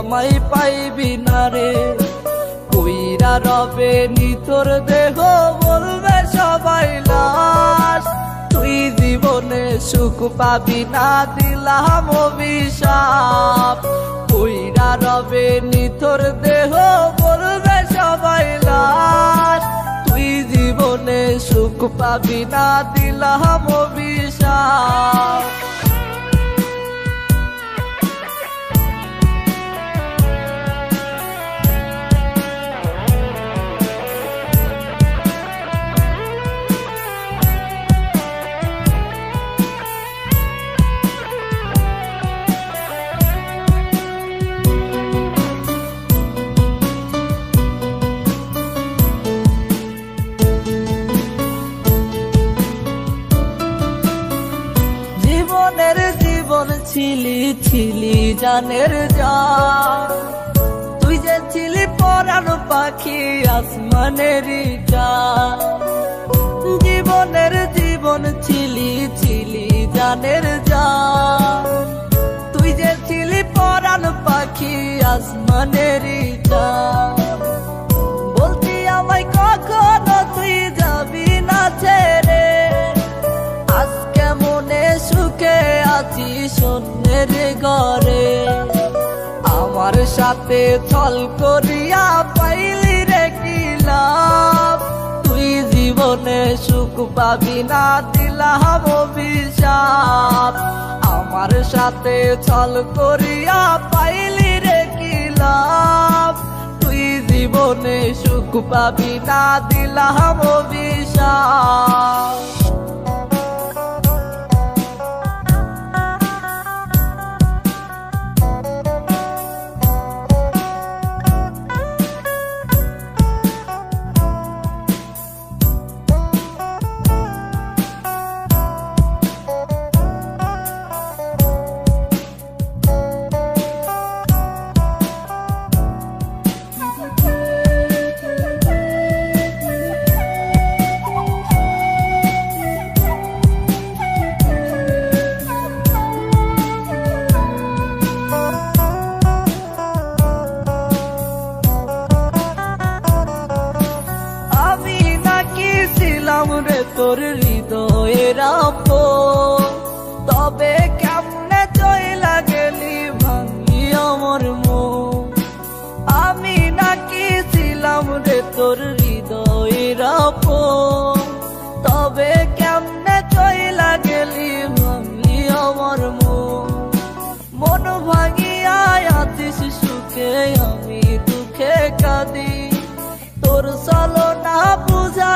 আমায় পাইবি না রে। কইরা রবে নিতর দেহ, বলবে সবাই লাশ। তুই জীবনে সুখ পাবি না, দিলাম অভিশাপ। কইরা রবে নিতর দেহ, বলবে সবাই লাশ। তুই জীবনে সুখ পাবি না, দিলাম অভিশাপ। ছিলি ছিলি জানের যা তুই যে ছিলি পরানো পাখি আসমানের জীবনের জীবন ছিলি ছিলি জানের যা আছি সন্ধ্যের ঘরে আমার সাথে ছল করিয়া পাইলি রে কি লাভ? তুই জীবনে সুখ পাবি না দিলাম অভিশাপ। আমার সাথে ছল করিয়া পাইলি রে কি লাভ? তুই জীবনে সুখ পাবি না দিলাম অভিশাপ। তোর হৃদয়ের। তবে কেমনে চইলা গেলি ভাঙি আমার মন আমি নাকি ছিলাম রে তোর হৃদয়ের। তবে কেমনে চইলা গেলি ভাঙি আমার মন মন ভাঙিয়া আছিস সুখে, আমি দুঃখে কাঁদি তোর চলো না রে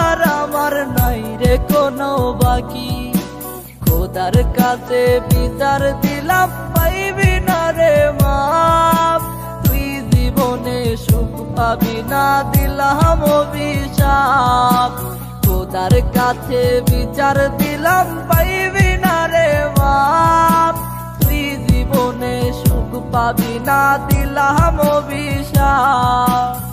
কোনো বাকি। খোদার কাছে বিচার দিলাম, পাইবি না রে মাপ। তুই জীবনে সুখ পাবি না, দিলাম অভিশাপ। খোদার কাছে বিচার দিলাম, পাইবি না রে মাপ। তুই জীবনে সুখ পাবি না, দিলাম অভিশাপ।